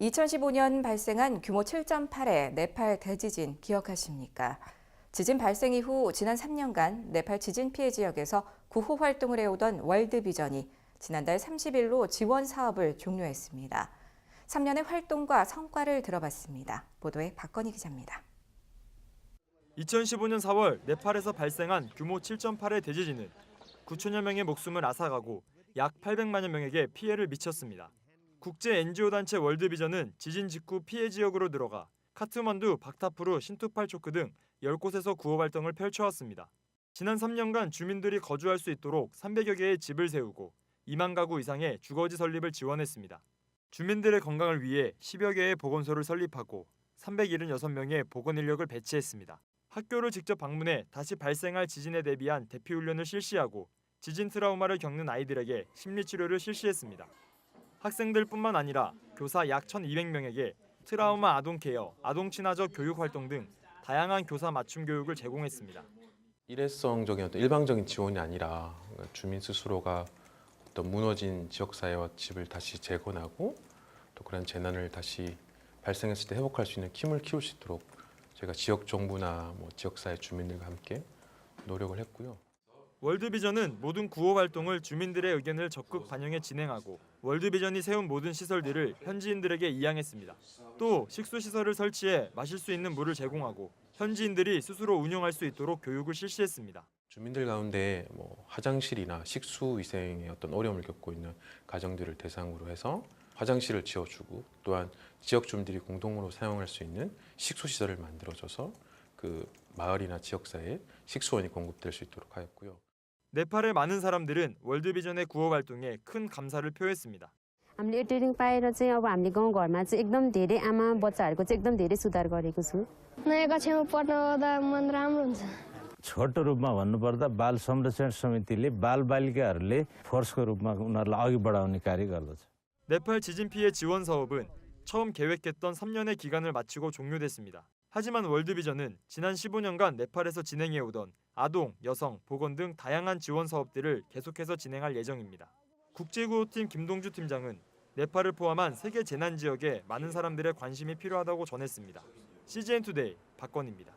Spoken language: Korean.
2015년 발생한 규모 7.8의 네팔 대지진 기억하십니까? 지진 발생 이후 지난 3년간 네팔 지진 피해 지역에서 구호 활동을 해오던 월드비전이 지난달 30일로 지원 사업을 종료했습니다. 3년의 활동과 성과를 들어봤습니다. 보도에 박건희 기자입니다. 2015년 4월 네팔에서 발생한 규모 7.8의 대지진은 9천여 명의 목숨을 앗아가고 약 800만여 명에게 피해를 미쳤습니다. 국제 NGO 단체 월드비전은 지진 직후 피해 지역으로 들어가 카트만두, 박타프루, 신투팔초크 등 10곳에서 구호 활동을 펼쳐왔습니다. 지난 3년간 주민들이 거주할 수 있도록 300여 개의 집을 세우고 2만 가구 이상의 주거지 설립을 지원했습니다. 주민들의 건강을 위해 10여 개의 보건소를 설립하고 376명의 보건 인력을 배치했습니다. 학교를 직접 방문해 다시 발생할 지진에 대비한 대피 훈련을 실시하고 지진 트라우마를 겪는 아이들에게 심리 치료를 실시했습니다. 학생들뿐만 아니라 교사 약 1,200명에게 트라우마 아동 케어, 아동 친화적 교육 활동 등 다양한 교사 맞춤 교육을 제공했습니다. 일회성적인 어떤 일방적인 지원이 아니라 주민 스스로가 어떤 무너진 지역 사회와 집을 다시 재건하고 또 그런 재난을 다시 발생했을 때 회복할 수 있는 힘을 키울 수 있도록 제가 지역 정부나 뭐 지역 사회 주민들과 함께 노력을 했고요. 월드비전은 모든 구호 활동을 주민들의 의견을 적극 반영해 진행하고 월드비전이 세운 모든 시설들을 현지인들에게 이양했습니다. 또 식수 시설을 설치해 마실 수 있는 물을 제공하고 현지인들이 스스로 운영할 수 있도록 교육을 실시했습니다. 주민들 가운데 뭐 화장실이나 식수 위생에 어떤 어려움을 겪고 있는 가정들을 대상으로 해서 화장실을 지어주고 또한 지역 주민들이 공동으로 사용할 수 있는 식수 시설을 만들어줘서 그 마을이나 지역사회에 식수원이 공급될 수 있도록 하였고요. 네팔의 많은 사람들은 월드비전의 구호 활동에 큰 감사를 표했습니다. हामीले यो ट्रेनिङ पाएर चाहिँ अब हामीले गाउँघरमा चाहिँ एकदम धेरै आमा बच्चाहरूको चाहिँ एकदम धेरै सुधार गरेको छु नयाँ कक्षामा पढ्न आउँदा मन राम्रो हुन्छ छोटो रूपमा भन्नुपर्दा बाल संरक्षण समितिले बालबालिकाहरूले फोर्सको रूपमा उनीहरूलाई अघि बढाउने कार्य गर्दछ 네팔 지진 피해 지원 사업은 처음 계획했던 3년의 기간을 마치고 종료됐습니다. 하지만 월드비전은 지난 15년간 네팔에서 진행해 오던 아동, 여성, 보건 등 다양한 지원 사업들을 계속해서 진행할 예정입니다. 국제구호팀 김동주 팀장은 네팔을 포함한 세계 재난 지역에 많은 사람들의 관심이 필요하다고 전했습니다. CGN 투데이 박건입니다.